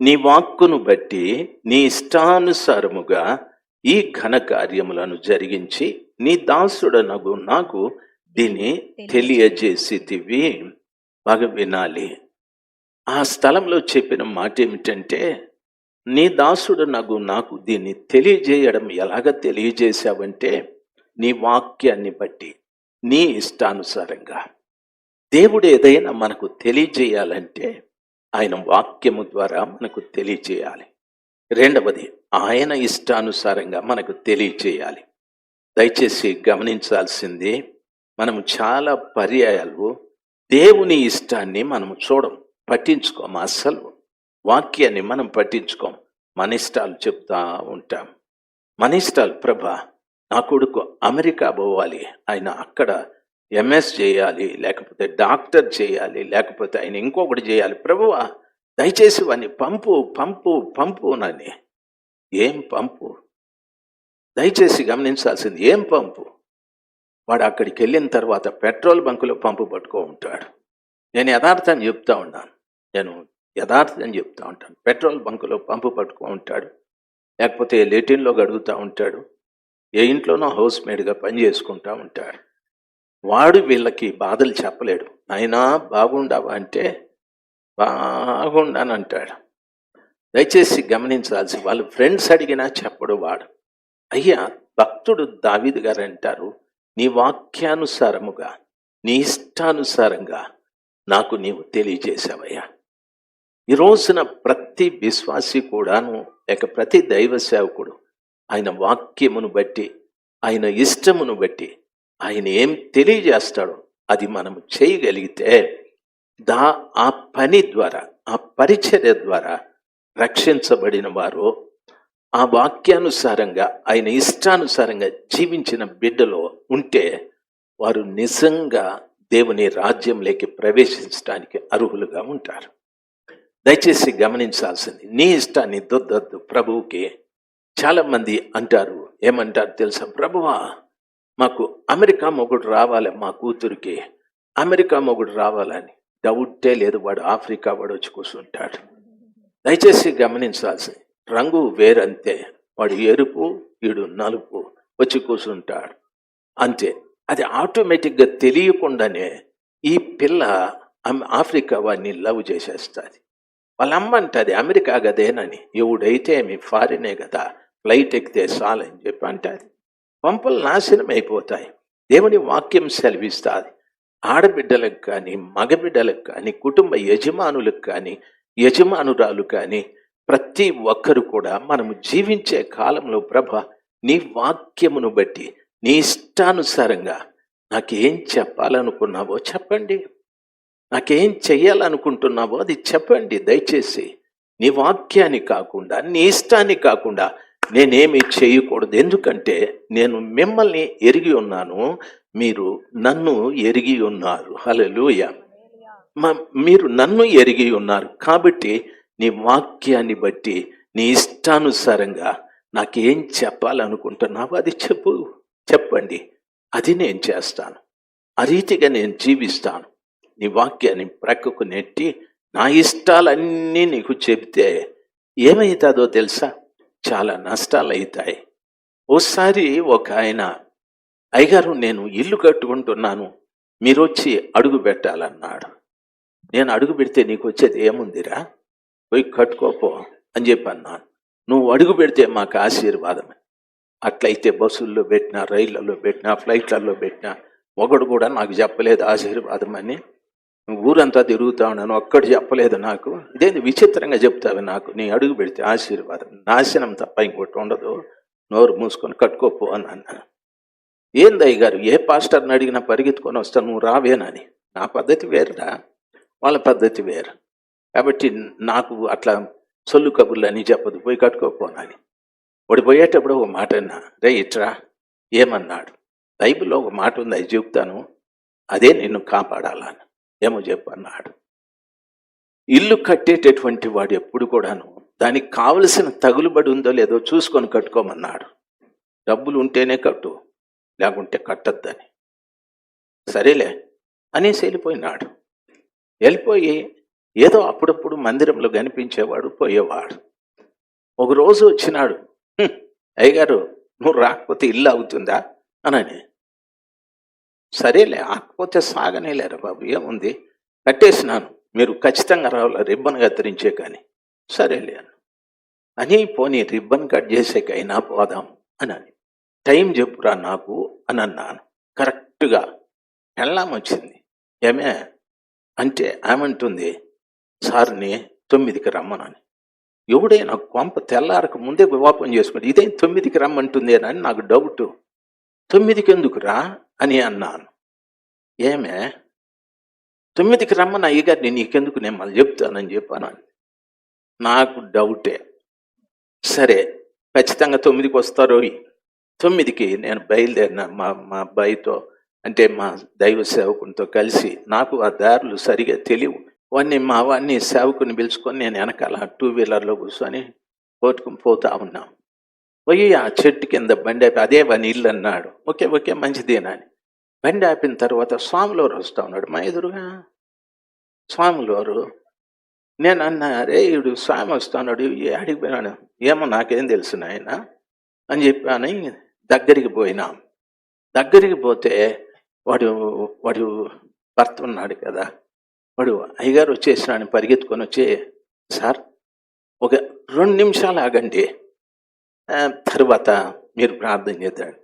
నీ వాక్కును బట్టి నీ ఇష్టానుసారముగా ఈ ఘన కార్యములను జరిగించి నీ దాసుడనగు నాకు దీన్ని తెలియజేసితివి. బాగా వినాలి. ఆ స్థలంలో చెప్పిన మాట ఏమిటంటే నీ దాసుడు నాకు నాకు దీన్ని తెలియజేయడం ఎలాగ తెలియజేశావంటే నీ వాక్యాన్ని బట్టి నీ ఇష్టానుసారంగా. దేవుడు ఏదైనా మనకు తెలియజేయాలంటే ఆయన వాక్యము ద్వారా మనకు తెలియజేయాలి రెండవది ఆయన ఇష్టానుసారంగా మనకు తెలియజేయాలి దయచేసి గమనించాల్సింది మనము చాలా పర్యాయాలు దేవుని ఇష్టాన్ని మనం చూడం పట్టించుకోం అస్సలు. వాక్యాన్ని మనం పట్టించుకోం మన ఇష్టాలు చెప్తా ఉంటాం. మన ఇష్టాలు ప్రభ నా కొడుకు అమెరికా పోవాలి ఆయన అక్కడ ఎంఎస్ చేయాలి లేకపోతే డాక్టర్ చేయాలి లేకపోతే ఆయన ఇంకొకటి చేయాలి. ప్రభువా దయచేసి వాడిని పంపు పంపు పంపు నని ఏం పంపు? దయచేసి గమనించాల్సింది ఏం పంపు? వాడు అక్కడికి వెళ్ళిన తర్వాత పెట్రోల్ బంకులో పంపు పట్టుకో ఉంటాడు. నేను యథార్థం చెప్తా ఉన్నాను. నేను యథార్థం చెప్తా ఉంటాను. పెట్రోల్ బంకులో పంపు పట్టుకో ఉంటాడు. లేకపోతే లెటిన్లో గడుగుతూ ఉంటాడు. ఏ ఇంట్లోనో హౌస్ మేడ్గా పని చేసుకుంటూ ఉంటాడు. వాడు వీళ్ళకి బాధలు చెప్పలేడు. నాయనా బాగుండవా? అంటే బాగుండాను అంటాడు దయచేసి గమనించాల్సి వాళ్ళు ఫ్రెండ్స్ అడిగినా చెప్పడు వాడు. అయ్యా భక్తుడు దావీదు గారు అంటారు నీ వాక్యానుసారముగా నీ ఇష్టానుసారంగా నాకు నీవు తెలియజేశావయ్యా. ఈ రోజున ప్రతి విశ్వాసి కూడాను లేక ప్రతి దైవ సేవకుడు ఆయన వాక్యమును బట్టి ఆయన ఇష్టమును బట్టి ఆయన ఏం తెలియజేస్తాడో అది మనం చేయగలిగితే దా ఆ పని ద్వారా ఆ పరిచర్య ద్వారా రక్షించబడిన వారు ఆ వాక్యానుసారంగా ఆయన ఇష్టానుసారంగా జీవించిన బిడ్డలో ఉంటే వారు నిజంగా దేవుని రాజ్యంలోకి ప్రవేశించడానికి అర్హులుగా ఉంటారు. దయచేసి గమనించాల్సింది నీ ఇష్టాన్ని దొద్దొద్దు ప్రభువుకి. చాలామంది అంటారు ఏమంటారు తెలుసా? ప్రభువా మాకు అమెరికా మొగుడు రావాలి మా కూతురికి. అమెరికా మొగుడు రావాలని డౌటే లేదు వాడు ఆఫ్రికా వాడు వచ్చి కూర్చుంటాడు. దయచేసి గమనించాల్సింది రంగు వేరంతే. వాడు ఎరుపు వీడు నలుపు వచ్చి కూర్చుంటాడు. అంతే. అది ఆటోమేటిక్గా తెలియకుండానే ఈ పిల్ల ఆఫ్రికా వాడిని లవ్ చేసేస్తుంది. వాళ్ళ అమ్మ అంటది అమెరికా గదేనని ఎవడైతే మీ ఫారినే కదా ఫ్లైట్ ఎక్కితే చాలని చెప్పి అంటది. పంపలు నాశనం అయిపోతాయి దేవుని వాక్యం సెలవిస్తుంది. ఆడబిడ్డలకు కానీ మగబిడ్డలకు కానీ కుటుంబ యజమానులకు కానీ యజమానురాలు కానీ ప్రతి ఒక్కరు కూడా మనము జీవించే కాలంలో ప్రభ నీ వాక్యమును బట్టి నీ ఇష్టానుసారంగా నాకేం చెప్పాలనుకున్నావో చెప్పండి. నాకేం చెయ్యాలనుకుంటున్నావో అది చెప్పండి. దయచేసి నీ వాక్యాన్ని కాకుండా నీ ఇష్టాన్ని కాకుండా నేనేమి చేయకూడదు. ఎందుకంటే నేను మిమ్మల్ని ఎరిగి ఉన్నాను. మీరు నన్ను ఎరిగి ఉన్నారు. హల్లెలూయా. మ- మీరు నన్ను ఎరిగి ఉన్నారు. కాబట్టి నీ వాక్యాన్ని బట్టి నీ ఇష్టానుసారంగా నాకేం చెప్పాలనుకుంటున్నావో అది చెప్పు. చెప్పండి. అది నేను చేస్తాను. ఆ రీతిగా నేను జీవిస్తాను. నీ వాక్యాన్ని ప్రక్కకు నెట్టి నా ఇష్టాలన్నీ నీకు చెబితే ఏమవుతుందో తెలుసా? చాలా నష్టాలు అవుతాయి ఓసారి ఒక ఆయన అయ్యగారు నేను ఇల్లు కట్టుకుంటున్నాను మీరు వచ్చి అడుగు పెట్టాలన్నాడు. నేను అడుగు పెడితే నీకు వచ్చేది ఏముందిరా? పోయి కట్టుకోపో అని చెప్పి అన్నాను నువ్వు అడుగు పెడితే మాకు ఆశీర్వాదమే. అట్లయితే బస్సుల్లో పెట్టినా రైళ్ళలో పెట్టినా ఫ్లైట్లలో పెట్టినా ఒకడు కూడా నాకు చెప్పలేదు ఆశీర్వాదం అని. ఊరంతా తిరుగుతా ఉన్నాను ఒక్కటి చెప్పలేదు నాకు. ఇదేంది విచిత్రంగా చెప్తావి నాకు? నీ అడుగు పెడితే ఆశీర్వాదం. నాశనం తప్ప ఇంకోటి ఉండదు. నోరు మూసుకొని కట్టుకోపో అని అన్నాను ఏందయ్య గారు ఏ పాస్టర్ని అడిగినా పరిగెత్తుకొని వస్తాను నువ్వు రావేనని నా పద్ధతి వేరురా. వాళ్ళ పద్ధతి వేరు. కాబట్టి నాకు అట్లా సొల్లు కబుర్లు అని చెప్పదు. పోయి కట్టుకోపోనని వాడు పోయేటప్పుడు ఒక మాట అన్నా రే ఇట్రా. ఏమన్నాడు? బైబిల్లో ఒక మాట ఉంది అది చెప్తాను. అదే నిన్ను కాపాడాలని ఏమో చెప్పన్నాడు ఇల్లు కట్టేటటువంటి వాడు ఎప్పుడు కూడాను దానికి కావలసిన తగులుబడి ఉందో లేదో చూసుకొని కట్టుకోమన్నాడు. డబ్బులు ఉంటేనే కట్టు లేకుంటే కట్టద్దని. సరేలే అనేసి వెళ్ళిపోయినాడు. వెళ్ళిపోయి ఏదో అప్పుడప్పుడు మందిరంలో కనిపించేవాడు పోయేవాడు. ఒక రోజు వచ్చినాడు అయ్యగారు నువ్వు రాకపోతే ఇల్లు అవుతుందా అనని. సరేలే ఆకపోతే సాగనేలేరు బాబు ఏముంది? కట్టేసినాను. మీరు ఖచ్చితంగా రావాలి? రిబ్బన్ కత్తిరించే కానీ. సరేలే అన్న. అని పోనీ రిబ్బన్ కట్ చేసేకైనా పోదాం అని టైం చెప్పురా నాకు అని అన్నాను కరెక్ట్గా. వెళ్ళాం వచ్చింది. ఏమే? అంటే ఆమెంటుంది సార్ని తొమ్మిదికి రమ్మనని. ఎవడైనా కొంప తెల్లారక ముందే వివాపం చేసుకుంటే ఇదేం తొమ్మిదికి రమ్మంటుంది అని నాకు డౌట్. తొమ్మిదికి ఎందుకురా అని అన్నాను. ఏమే? తొమ్మిదికి రమ్మని అయ్యగారిని నీకెందుకు నేను మళ్ళీ చెప్తానని చెప్పాను నాకు డౌటే. సరే ఖచ్చితంగా తొమ్మిదికి వస్తారో తొమ్మిదికి నేను బయలుదేరిన మా మా అబ్బాయితో అంటే మా దైవ సేవకునితో కలిసి నాకు ఆ దారులు సరిగా తెలియవు. వాడిని మా వాడిని సేవకుని పిలుచుకొని నేను వెనకాల టూ వీలర్లో కూర్చొని కోర్టుకుని పోతా ఉన్నాం. పోయి ఆ చెట్టు కింద బండి ఆపి అదే వాని ఇల్లు అన్నాడు. ఓకే ఓకే మంచిదేనా అని బండి ఆపిన తర్వాత స్వాములవారు వస్తూ ఉన్నాడు. మా ఎదురుగా స్వాములవారు నేను అన్నా అరే ఈడు స్వామి వస్తున్నాడు ఆడికి పోయినాడు. ఏమో నాకేం తెలుసు నాయన. అని చెప్పాను దగ్గరికి పోయినాం. దగ్గరికి పోతే వాడు వాడు భర్త ఉన్నాడు కదా. వాడు అయ్యగారు వచ్చేసినాడు పరిగెత్తుకొని వచ్చి సార్ ఒక రెండు నిమిషాలు ఆగండి. తర్వాత మీరు ప్రార్థన చేద్దాడు.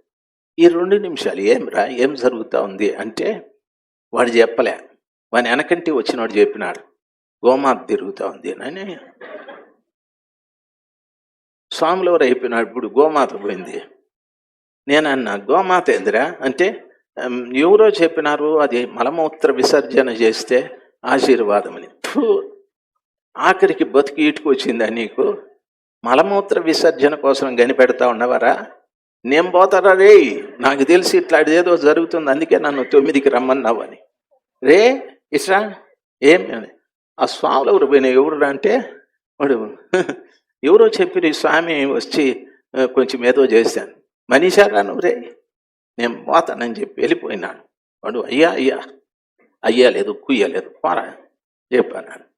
ఈ రెండు నిమిషాలు ఏం రా ఏం జరుగుతూ ఉంది అంటే వాడు చెప్పలే వాని వెనకంటి వచ్చినవాడు చెప్పినాడు గోమాత తిరుగుతూ ఉంది అని. స్వాములవారు అయిపోయినాడు ఇప్పుడు గోమాత పోయింది. నేను అన్నా గోమాత ఏందిరా? అంటే ఎవరో చెప్పినారు అది మలమూత్ర విసర్జన చేస్తే ఆశీర్వాదం అని. ఆఖరికి బతికి ఇటుకు వచ్చిందా నీకు? మలమూత్ర విసర్జన కోసం కనిపెడతా ఉన్నవారా? నేను పోతారా రే? నాకు తెలిసి ఇట్లాంటిది ఏదో జరుగుతుంది అందుకే నన్ను తొమ్మిదికి రమ్మన్నావు అని. రే ఇస్రా ఏం? ఆ స్వాములు ఎవరు పోయిన ఎవరు అంటే? వాడు ఎవరో చెప్పిన స్వామి వచ్చి కొంచెం ఏదో చేశాను. మనీషారా నువ్వు రే. నేను పోతానని చెప్పి వెళ్ళిపోయినాను. వాడు అయ్యా అయ్యా. అయ్యా లేదు పోరా చెప్పాను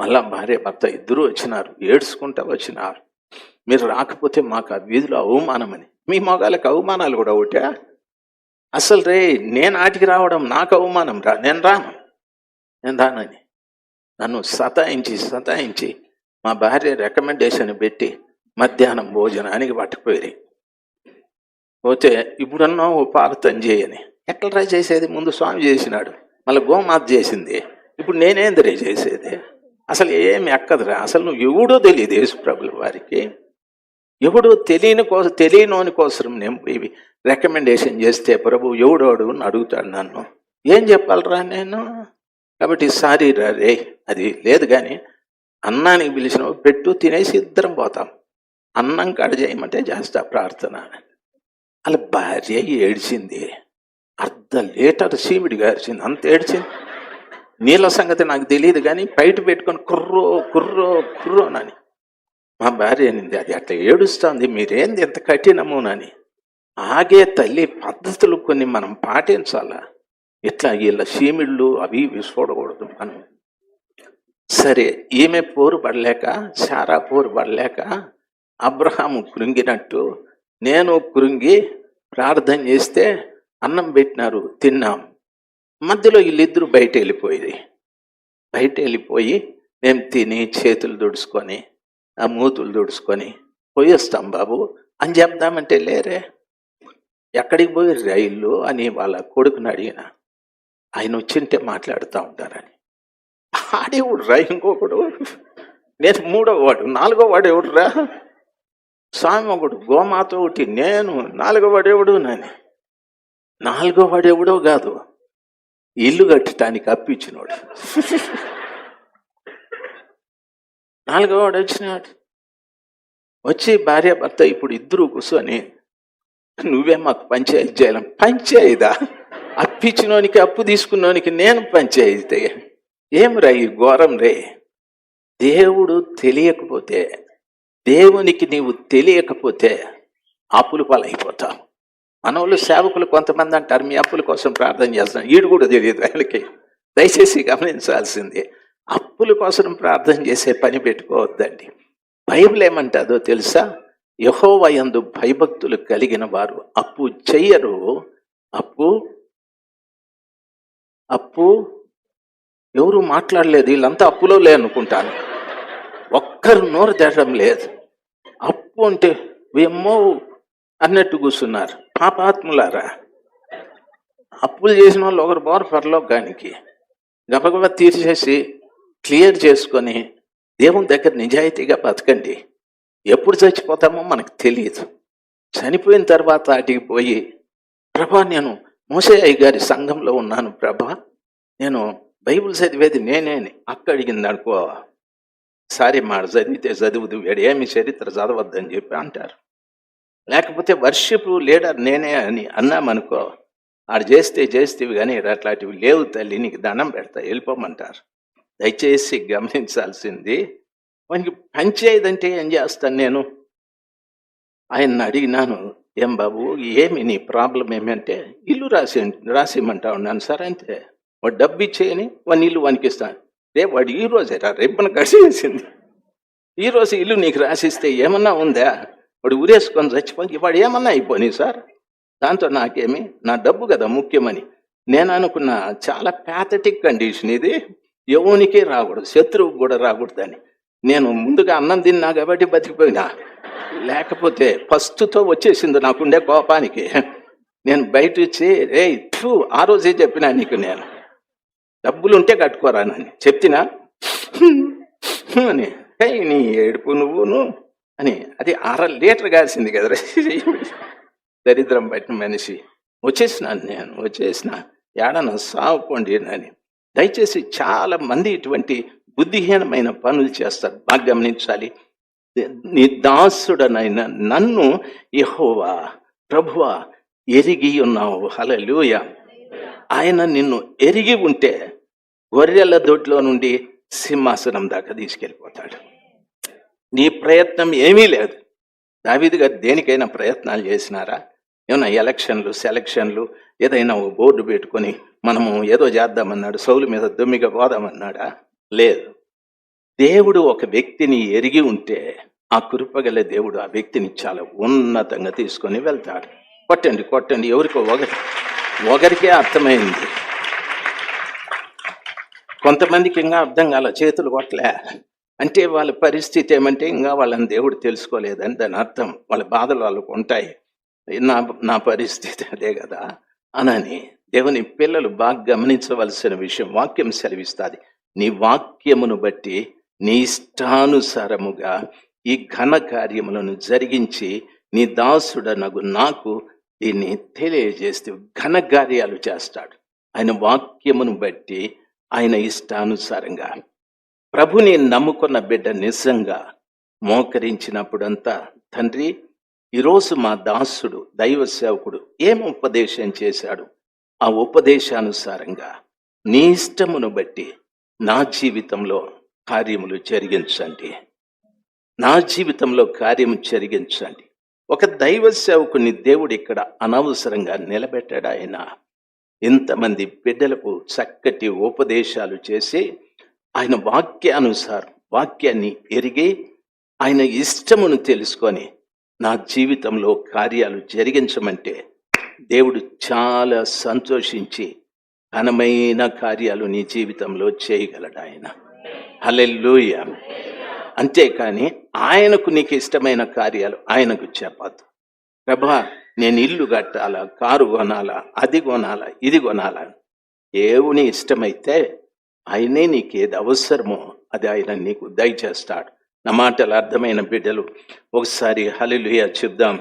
మళ్ళా భార్య భర్త ఇద్దరూ వచ్చినారు ఏడ్చుకుంటా వచ్చినారు. మీరు రాకపోతే మాకు ఆ వీధిలో అవమానమని. మీ మగాళ్ళకి అవమానాలు కూడా ఒకటే. అసలు రే నేను ఆటికి రావడం నాకు అవమానం రా నేను రాను. నేను రానని. నన్ను సతాయించి సతాయించి మా భార్య రికమెండేషన్ పెట్టి మధ్యాహ్నం భోజనానికి పట్టుకుపోయి పోతే ఇప్పుడన్నా ఓ పార్థం చేయని. ఎట్లా చేసేది? ముందు స్వామి చేసినాడు. మళ్ళీ గోమాత చేసింది. ఇప్పుడు నేనేందరే చేసేది? అసలు ఏమి ఎక్కదురా? అసలు నువ్వు ఎవడో తెలియదు యేసుప్రభుల వారికి. ఎవడో తెలియని కోసం తెలియనోని కోసం నేను ఇవి రికమెండేషన్ చేస్తే ప్రభు ఎవడోడు అని అడుగుతాడు నన్ను. ఏం చెప్పాలరా నేను? కాబట్టి సారీ రా రే అది లేదు కానీ అన్నానికి పిలిచిన పెట్టు తినేసి ఇద్దరం పోతాం. అన్నం కాడ చేయమంటే చేస్తా ప్రార్థన. అలా భార్య ఏడ్చింది. అర్ధ లీటర్ సీమిడి గారిచింది. అంత ఏడ్చింది. నీళ్ళ సంగతి నాకు తెలియదు కానీ బయట పెట్టుకొని కుర్రో కుర్రో కుర్రో నని. మా భార్య అనింది అది అట్లా ఏడుస్తుంది మీరేంది ఎంత కఠినమోనని ఆగే తల్లి పద్ధతులు కొన్ని మనం పాటించాలా? ఇట్లా వీళ్ళ సీమిళ్ళు అవి ఇవి చూడకూడదు మనం. సరే ఈమె పోరు పడలేక సారా పోరు పడలేక అబ్రహాము కృంగినట్టు నేను కృంగి ప్రార్థన చేస్తే అన్నం పెట్టినారు తిన్నాం. మధ్యలో వీళ్ళిద్దరూ బయట వెళ్ళిపోయి బయట వెళ్ళిపోయి మేము తిని చేతులు దుడుచుకొని ఆ మూతులు దుడుచుకొని పోయేస్తాం బాబు అని చెప్దామంటే లేరే. ఎక్కడికి పోయి రైళ్ళు అని వాళ్ళ కొడుకుని అడిగిన ఆయన వచ్చింటే మాట్లాడుతూ ఉంటారని. ఆడేవుడు రా ఇంకొకడు. నేను మూడో వాడు నాలుగో వాడు ఎవడురా? స్వామి ఒకడు గోమాత ఒకటి నేను నాలుగో వాడు ఎవడు నాని నాలుగో వాడు ఎవడో కాదు. ఇల్లు కట్టడానికి అప్పించినోడు నాలుగో వచ్చినాడు. వచ్చి భార్య భర్త ఇప్పుడు ఇద్దరు కూర్చొని నువ్వే మాకు పంచాయతీ చేయాలి. పంచాయతీదా? అప్పిచ్చినోనికి అప్పు తీసుకున్నోనికి నేను పంచాయతీ. ఏం రా ఈ ఘోరం రే? దేవుడు తెలియకపోతే దేవునికి నీవు తెలియకపోతే అప్పులు పాలైపోతావు. మనోళ్ళు సేవకులు కొంతమంది అంటారు మీ అప్పుల కోసం ప్రార్థన చేస్తాం ఈడు కూడా తెలియదు ఆయనకి దయచేసి గమనించాల్సిందే అప్పుల కోసం ప్రార్థన చేసే పని పెట్టుకోవద్దండి. బైబిల్ ఏమంటుందో తెలుసా? యహోవయందు భయభక్తులు కలిగిన వారు అప్పు చెయ్యరు. అప్పు? అప్పు? ఎవరు మాట్లాడలేదు వీళ్ళంతా అప్పులో లే అనుకుంటాను. ఒక్కరు నోరు తెరడం లేదు. అప్పు అంటే ఏమో అన్నట్టు కూర్చున్నారు. పాపాత్ములారా? అప్పులు చేసిన వాళ్ళు ఒకరు బారు పరలోకానికి. గబగబా తీర్చేసి క్లియర్ చేసుకొని దేవుని దగ్గర నిజాయితీగా బతకండి. ఎప్పుడు చచ్చిపోతామో మనకు తెలియదు. చనిపోయిన తర్వాత అటుకి పోయి ప్రభా నేను మోసయ్య గారి సంఘంలో ఉన్నాను ప్రభా. నేను బైబిల్ చదివేది నేనే అని అక్క అడిగింది అనుకో సారీ మాట చదివితే చదువుదు వీడు ఏమి చరిత్ర చదవద్దని చెప్పి అంటారు. లేకపోతే వర్షిప్ లీడర్ నేనే అని అన్నామనుకో ఆడు చేస్తే చేస్తేవి కానీ అట్లాంటివి లేవు తల్లి నీకు దండం పెడతా వెళ్ళిపోమంటారు. దయచేసి గమనించాల్సింది. వానికి పంచేదంటే ఏం చేస్తాను నేను? ఆయన అడిగినాను ఏం బాబు ఏమి నీ ప్రాబ్లం ఏమంటే ఇల్లు రాసి రాసిమంటా ఉన్నాను సార్ అంతే వాడు డబ్బు ఇచ్చేయని వాని ఇల్లు వనికిస్తాను రే వాడు ఈ రోజే రా రేపున కడిసేసింది. ఈరోజు ఇల్లు నీకు రాసిస్తే ఏమన్నా ఉందా? వాడు ఊరేసుకొని చచ్చిపోయి వాడు ఏమన్నా అయిపోయినాయి సార్? దాంతో నాకేమి? నా డబ్బు కదా ముఖ్యమని. నేను అనుకున్న చాలా ప్యాథటిక్ కండిషన్ ఇది. ఎవనికే రాకూడదు. శత్రువుకు కూడా రాకూడదని. నేను ముందుగా అన్నం తిన్నా కాబట్టి బతికిపోయినా. లేకపోతే ఫస్ట్తో వచ్చేసింది నాకుండే కోపానికి. నేను బయట వచ్చి రే థూ ఆ రోజే చెప్పినా నీకు నేను. డబ్బులు ఉంటే కట్టుకోరానని చెప్తినా? అని. నీ ఏడుపు నువ్వును. అని. అది అర లీటర్ కాల్సింది కదా దరిద్రం పట్టిన మనిషి. వచ్చేసినాను నేను వచ్చేసిన ఏడన సాగుకోండి అని దయచేసి చాలా మంది ఇటువంటి బుద్ధిహీనమైన పనులు చేస్తారు. బాగా గమనించాలి. నీ దాసుడనైన నన్ను యహోవా ప్రభువా ఎరిగి ఉన్నావు. హలలుయ ఆయన నిన్ను ఎరిగి ఉంటే గొర్రెల దొడ్లో నుండి సింహాసనం దాకా తీసుకెళ్ళిపోతాడు. నీ ప్రయత్నం ఏమీ లేదు. దావీదు దేనికైనా ప్రయత్నాలు చేసినారా? ఏమైనా ఎలక్షన్లు సెలక్షన్లు ఏదైనా ఓ బోర్డు పెట్టుకొని మనము ఏదో చేద్దామన్నాడు సౌలు మీద దొమ్మిగా పోదామన్నాడా? లేదు. దేవుడు ఒక వ్యక్తిని ఎరిగి ఉంటే ఆ కృపగల దేవుడు ఆ వ్యక్తిని చాలా ఉన్నతంగా తీసుకొని వెళ్తాడు. కొట్టండి కొట్టండి ఎవరికో ఒకరి ఒకరికే అర్థమైంది. కొంతమందికి ఇంకా అర్థం కాల చేతులు కొట్టలే. అంటే వాళ్ళ పరిస్థితి ఏమంటే ఇంకా వాళ్ళని దేవుడు తెలుసుకోలేదని దాని అర్థం. వాళ్ళ బాధలు వాళ్ళకు ఉంటాయి. నా నా పరిస్థితి అదే కదా అనని దేవుని పిల్లలు బాగా గమనించవలసిన విషయం వాక్యం సెలవిస్తుంది. నీ వాక్యమును బట్టి నీ ఇష్టానుసారముగా ఈ ఘన కార్యములను జరిగించి నీ దాసుడనగు నాకు దీన్ని తెలియజేస్తే ఘన కార్యాలు చేస్తాడు. ఆయన వాక్యమును బట్టి ఆయన ఇష్టానుసారంగా ప్రభుని నమ్ముకున్న బిడ్డ నిజంగా మోకరించినప్పుడంతా తండ్రి ఈరోజు మా దాసుడు దైవ సేవకుడు ఏం ఉపదేశం చేశాడు? ఆ ఉపదేశానుసారంగా నీ ఇష్టమును బట్టి నా జీవితంలో కార్యములు జరిగించండి. నా జీవితంలో కార్యము జరిగించండి. ఒక దైవ సేవకుని దేవుడు ఇక్కడ అనవసరంగా నిలబెట్టాడు ఆయన. ఇంతమంది బిడ్డలకు చక్కటి ఉపదేశాలు చేసి ఆయన వాక్యానుసారం వాక్యాన్ని ఎరిగి ఆయన ఇష్టమును తెలుసుకొని నా జీవితంలో కార్యాలు జరిగించమంటే దేవుడు చాలా సంతోషించి ఘనమైన కార్యాలు నీ జీవితంలో చేయగలడు ఆయన. హల్లెలూయ. అంతేకాని ఆయనకు నీకు ఇష్టమైన కార్యాలు ఆయనకు చెప్పద్దు. ప్రభా నేను ఇల్లు కట్టాలా కారు కొనాలా అది కొనాలా ఇది కొనాలా? దేవుని ఇష్టమైతే ఆయనే నీకు ఏది అవసరమో అది ఆయన నీకు దయచేస్తాడు. నా మాటలు అర్థమైన బిడ్డలు ఒకసారి హలిలుయ చెప్దాం.